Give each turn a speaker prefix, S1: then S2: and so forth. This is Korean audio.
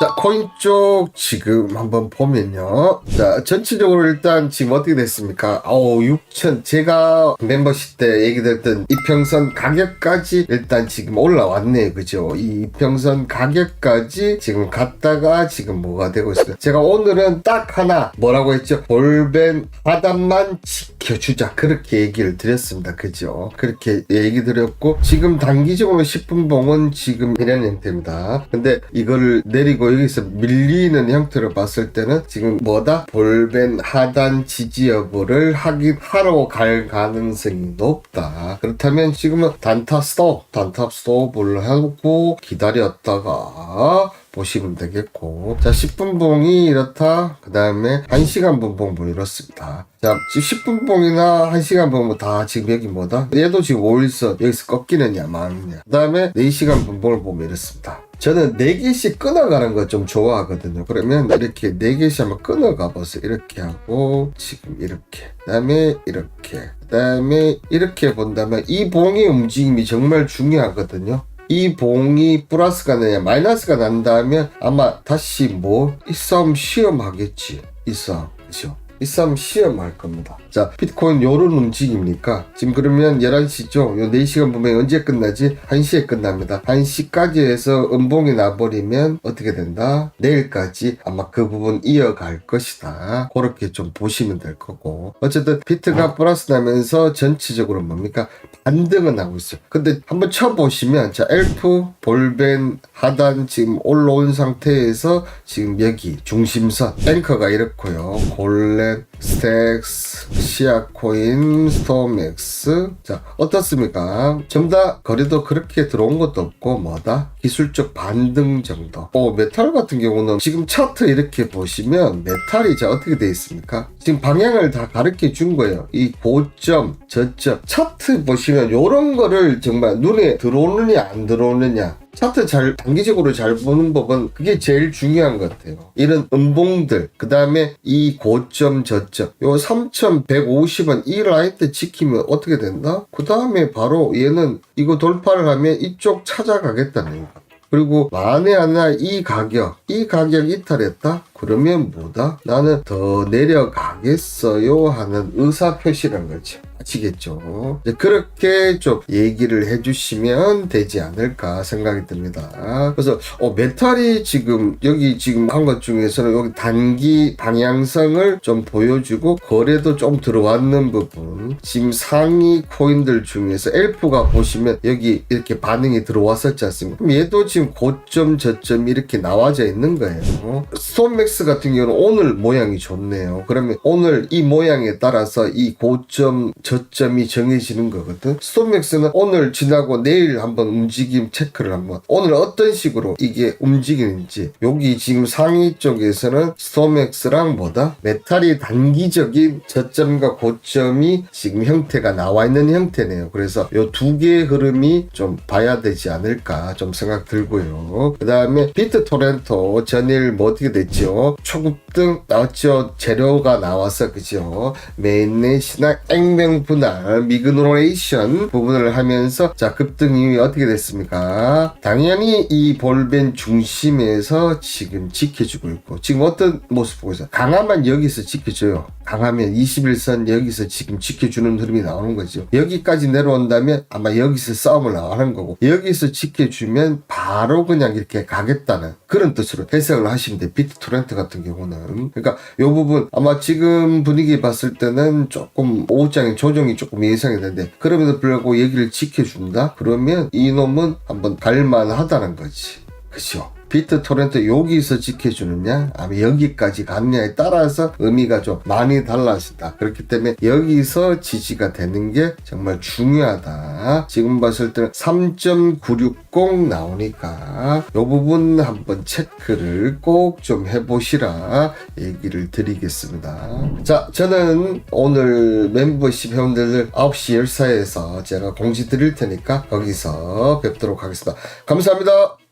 S1: 자, 코인 쪽 지금 한번 보면요. 자, 전체적으로 일단 지금 어떻게 됐습니까? 어우, 6천. 제가 멤버십 때 얘기 드렸던 이평선 가격까지 일단 지금 올라왔네요. 그죠? 이 이평선 가격까지 지금 갔다가 지금 뭐가 되고 있어요. 제가 오늘은 딱 하나 뭐라고 했죠? 볼벤 하단만 지 켜주자. 그렇게 얘기를 드렸습니다. 그죠? 그렇게 얘기 드렸고, 지금 단기적으로 10분 봉은 지금 이런 형태입니다. 근데 이거를 내리고 여기서 밀리는 형태로 봤을 때는 지금 뭐다? 볼벤 하단 지지 여부를 확인하러 갈 가능성이 높다. 그렇다면 지금은 단타 스톱, 단타 스톱을 하고 기다렸다가 보시면 되겠고. 자 10분 봉이 이렇다. 그 다음에 1시간 분봉 이렇습니다. 자 지금 10분 봉이나 1시간 봉 다 지금 여기 뭐다? 얘도 지금 5일선 여기서 꺾이느냐 마느냐. 그 다음에 4시간 분봉을 보면 이렇습니다. 저는 4개씩 끊어가는 거 좀 좋아하거든요. 그러면 이렇게 4개씩 한번 끊어가 보세요. 이렇게 하고 지금 이렇게. 그 다음에 이렇게. 그 다음에 이렇게 본다면 이 봉의 움직임이 정말 중요하거든요 이 봉이 플러스가 나냐 마이너스가 난다면 아마 다시 뭐 이 싸움 시험하겠지. 이 싸움. 그죠 이 싸움 시험할 겁니다. 자, 비트코인 요런 움직입니까? 지금 그러면 11시죠? 요 4시간 보면 언제 끝나지? 1시에 끝납니다. 1시까지 해서 음봉이 나버리면 어떻게 된다? 내일까지 아마 그 부분 이어갈 것이다. 그렇게 좀 보시면 될 거고. 어쨌든 비트가 플러스 나면서 전체적으로 뭡니까? 반등은 하고 있어요. 근데 한번 쳐보시면, 자, 엘프, 볼벤, 하단 지금 올라온 상태에서 지금 여기 중심선, 앵커가 이렇고요. 골 렛, 스택스, 시아코인, 스톰엑스. 자, 어떻습니까? 다 거래도 그렇게 들어온 것도 없고, 뭐다? 기술적 반등 정도. 어, 메탈 같은 경우는 지금 차트 이렇게 보시면 메탈이 자 어떻게 되어 있습니까? 지금 방향을 다 가르쳐 준 거예요. 이 고점, 저점. 차트 보시면 요런 거를 정말 눈에 들어오느냐 안 들어오느냐 차트 잘 단기적으로 잘 보는 법은 그게 제일 중요한 것 같아요. 이런 음봉들 그 다음에 이 고점 저점 요 3,150원 이 라인 때 지키면 어떻게 된다? 그 다음에 바로 얘는 이거 돌파를 하면 이쪽 찾아가겠다는 거. 그리고 만에 하나 이 가격, 이 가격 이탈했다? 그러면 뭐다? 나는 더 내려가겠어요 하는 의사 표시란 거죠. 아시겠죠? 그렇게 좀 얘기를 해주시면 되지 않을까 생각이 듭니다. 그래서 어, 메탈이 지금 여기 지금 한 것 중에서는 여기 단기 방향성을 좀 보여주고 거래도 좀 들어왔는 부분 지금 상위 코인들 중에서 엘프가 보시면 여기 이렇게 반응이 들어왔었지 않습니까? 그럼 얘도 지금 고점 저점 이렇게 나와져 있는 거예요. 스톰맥스 같은 경우는 오늘 모양이 좋네요. 그러면 오늘 이 모양에 따라서 이 고점 저점이 정해지는 거거든. 스톰맥스는 오늘 지나고 내일 한번 움직임 체크를 한번 오늘 어떤 식으로 이게 움직이는지 여기 지금 상위 쪽에서는 스톰맥스랑 뭐다 메탈이 단기적인 저점과 고점이 지금 형태가 나와 있는 형태네요. 그래서 요두 개의 흐름이 좀 봐야 되지 않을까 좀 생각 들고요. 그 다음에 비트 토렌토 전일 뭐 어떻게 됐죠? 초급등 나왔죠. 재료가 나와서 그죠? 메인넷이나 액명 분할 미그노레이션 부분을 하면서 자 급등 이후에 어떻게 됐습니까? 당연히 이 볼벤 중심에서 지금 지켜주고 있고 지금 어떤 모습 보고 있어요? 강하면 여기서 지켜줘요. 강하면 21선 여기서 지금 지켜주는 흐름이 나오는 거죠. 여기까지 내려온다면 아마 여기서 싸움을 나가는 거고 여기서 지켜주면 바로 그냥 이렇게 가겠다는 그런 뜻으로 해석을 하시면 돼. 비트 토렌트 같은 경우는 그러니까 이 부분 아마 지금 분위기 봤을 때는 조금 오장의 조정이 조금 예상이 되는데 그럼에도 불구하고 여기를 지켜준다? 그러면 이놈은 한번 갈만하다는 거지. 그죠? 비트 토렌트 여기서 지켜주느냐? 아니면 여기까지 갔냐에 따라서 의미가 좀 많이 달라진다. 그렇기 때문에 여기서 지지가 되는 게 정말 중요하다. 지금 봤을 때는 3.960 나오니까 이 부분 한번 체크를 꼭 좀 해보시라 얘기를 드리겠습니다. 자 저는 오늘 멤버십 회원들 9시 14에서 제가 공지 드릴 테니까 거기서 뵙도록 하겠습니다. 감사합니다